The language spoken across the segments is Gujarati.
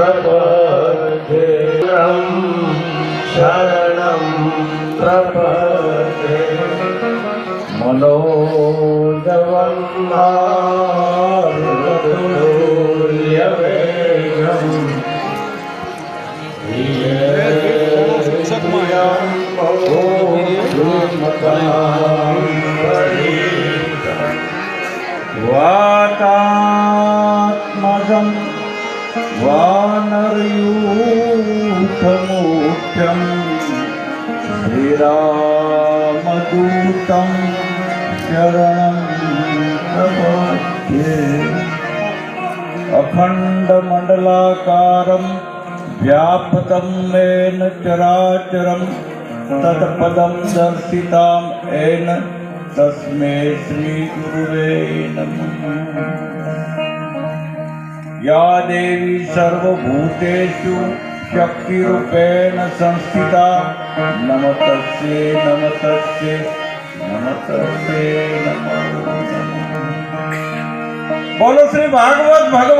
प्रपदे शरणं प्रपदे मनोजवं मारुतुल्यवेगम् ीयं बहुमतां प्रणीत वा वानरयूथमूर्त्यं श्रीरामदूतं शरणं प्रपद्ये अखण्डमण्डलाकारं व्याप्तं येन चराचरं तत्पदं दर्शितां येन तस्मै श्रीगुरुवे नमः या देवी सर्वभूतेषु शक्ति रूपेण संस्थिता नमतस्ये नमतस्ये नमतस्ये नमो बोलो श्री भागवत भगवान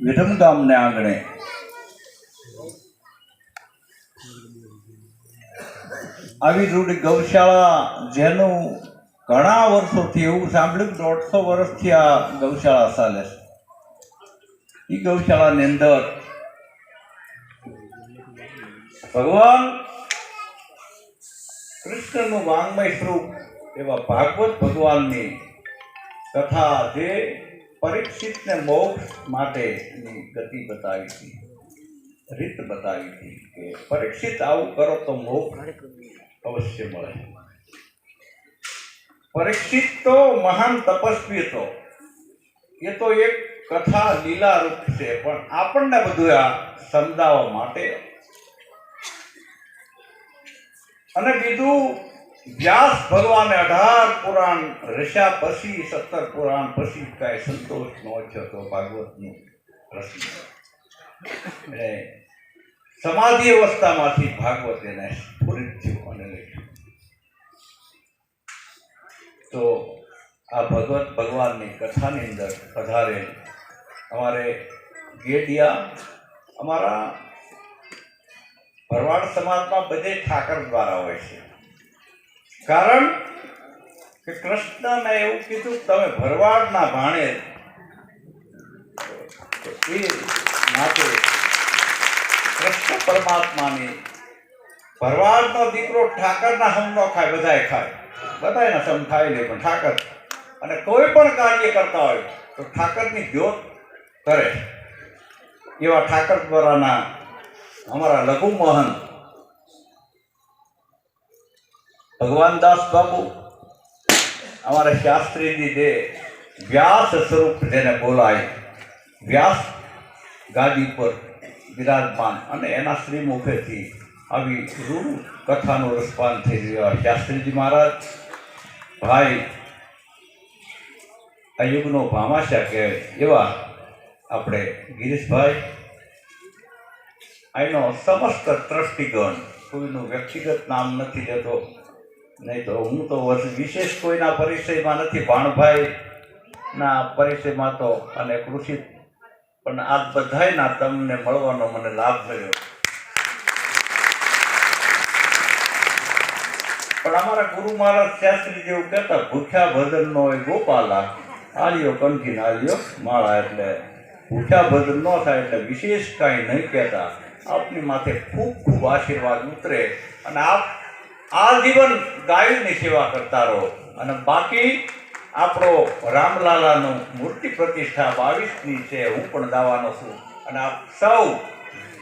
વિધમ ગામને આંગણે. આવી રૂડી ગૌશાળા જેનું ઘણા વર્ષોથી એવું સાંભળ્યું દોઢસો વર્ષથી આ ગૌશાળા ચાલે છે. એ ગૌશાળાની અંદર ભગવાન કૃષ્ણનું વાંગમય સ્વરૂપ એવા ભાગવત ભગવાનની કથા જે પરીક્ષિતને મોક્ષ માટેની ગતિ બતાવી હતી. રીત બતાવી હતી કે પરીક્ષિત આવું કરો તો મોક્ષ અવશ્ય મળે. પરીક્ષિત તો મહાન તપસ્વી હતો. એ તો એક કથા લીલા રૂપ છે, પણ આપણને બધું આ સમજાવવા માટે. અને બીજું વ્યાસ ભગવાને અઢાર પુરાણ રસ્યા પછી સત્તર પુરાણ, પછી કાંઈ સંતોષ ન થતો ભાગવતનું પ્રશ્ન. એટલે સમાધિ અવસ્થામાંથી ભાગવત એને સ્ફુરિત થયું અને લખ્યું. તો આ ભગવત ભગવાનની કથાની અંદર પધારે અમારે ગેડિયા, અમારા ભરવાડ સમાજમાં બધે ઠાકર દ્વારા હોય છે. કારણ કે કૃષ્ણને એવું કીધું તમે ભરવાડના ભાણે એ માટે કૃષ્ણ પરમાત્માની ભરવાડનો દીકરો ઠાકરના હમ ન ખાય, બધાય ખાય. બધાયના સમ ખાય નહીં પણ ઠાકર અને કોઈ પણ કાર્ય કરતા હોય તો ઠાકરની જ્યોત કરે. એવા ઠાકર દ્વારાના અમારા લઘુ મોહન ભગવાનદાસ બાબુ અમારા શાસ્ત્રીજી જે વ્યાસ સ્વરૂપ જેને બોલાય, વ્યાસ ગાદી પર વિરાજમાન અને એના શ્રી મુખેથી આવી રૂ કથાનું રસપાન થઈ રહ્યું શાસ્ત્રીજી મહારાજ. ભાઈ, આ યુગનો ભામાશા કહેવાય એવા આપણે ગિરીશભાઈ અહીંનો સમસ્ત ટ્રસ્ટીગણ કોઈનું વ્યક્તિગત નામ નથી લેતો. નહીં તો હું તો વિશેષ કોઈના પરિચયમાં નથી ભાણભાઈ ના પરિચયમાં તો અને કૃષિ પણ આ બધાયના તમને મળવાનો મને લાભ થયો. પણ અમારા ગુરુ મહારાજ શાસ્ત્રી જેવું કહેતા, ભૂખ્યા ભજન નો હોય ગોપાલા આલિયો, કંઠી આલિયો, માળા એટલે ભૂખ્યા ભજન ન થાય એટલે વિશેષ કાંઈ નહીં કહેતા. આપની માથે ખૂબ ખૂબ આશીર્વાદ ઉતરે અને આપ આજીવન ગાયની સેવા કરતા રહો. અને બાકી આપણો રામલાલાનું મૂર્તિ પ્રતિષ્ઠા બાવીસની છે, હું પણ દાવાનો છું. અને આપ સૌ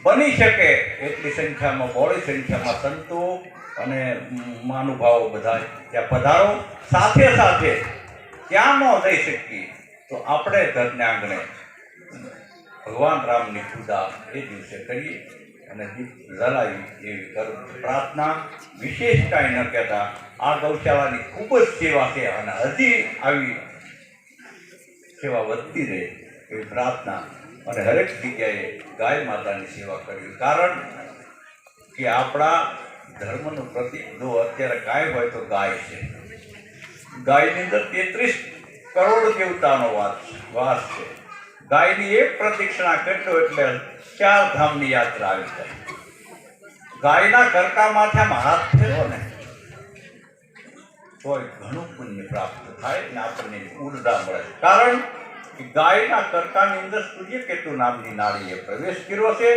બની શકે એટલી સંખ્યામાં, બહોળી સંખ્યામાં સંતો અને મહાનુભાવો બધા ત્યાં પધારો. સાથે સાથે ત્યાં ન જઈ શકીએ તો આપણે ઘરને આંગણે ભગવાન રામની પૂજા એ દિવસે કરીએ. અને લલાવી એવી કરું પ્રાર્થના વિશેષ કાંઈ ન કહેતા આ ગૌશાળાની ખૂબ જ સેવા છે અને હજી આવી સેવા વધતી રહે એવી પ્રાર્થના અને હરેક જગ્યાએ ગાય માતાની સેવા કરવી. કારણ કે આપણા ધર્મનું પ્રતિક જો અત્યારે ગાય હોય તો ગાય છે. ગાયની અંદર તેત્રીસ કરોડ દેવતાનો વાસ વાસ છે. ગાયની એક પ્રદક્ષિણા કરતો એટલે ચાર ધામની યાત્રા આવી જાય. ગાયના કરકા માથામાં હાથ ફેરવો ને, તોય ઘણું પુણ્ય પ્રાપ્ત થાય ને આપણને ઊર્જા મળે. કારણ કે ગાયના કરકાની અંદર સૂર્યકેતુ નામની નાળીએ પ્રવેશ કર્યો છે,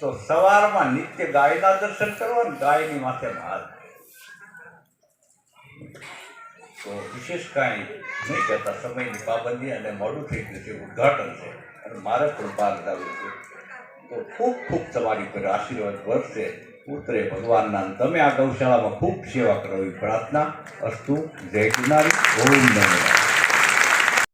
તો સવારમાં નિત્ય ગાયના દર્શન કરવા ને ગાયની માથે હાથ તો વિશેષ કાંઈ નહીં કરતા સમયની પાબંદી અને મોડું થઈ ગયું છે, ઉદ્ઘાટન છે. અને મારે પણ બહાર લાવ્યું છે. તો ખૂબ ખૂબ તમારી પર આશીર્વાદ વધશે ઉતરે ભગવાનના તમે આ ગૌશાળામાં ખૂબ સેવા કરો એવી પ્રાર્થના. અસ્તુ, જય કુનારી, ગોવિંદ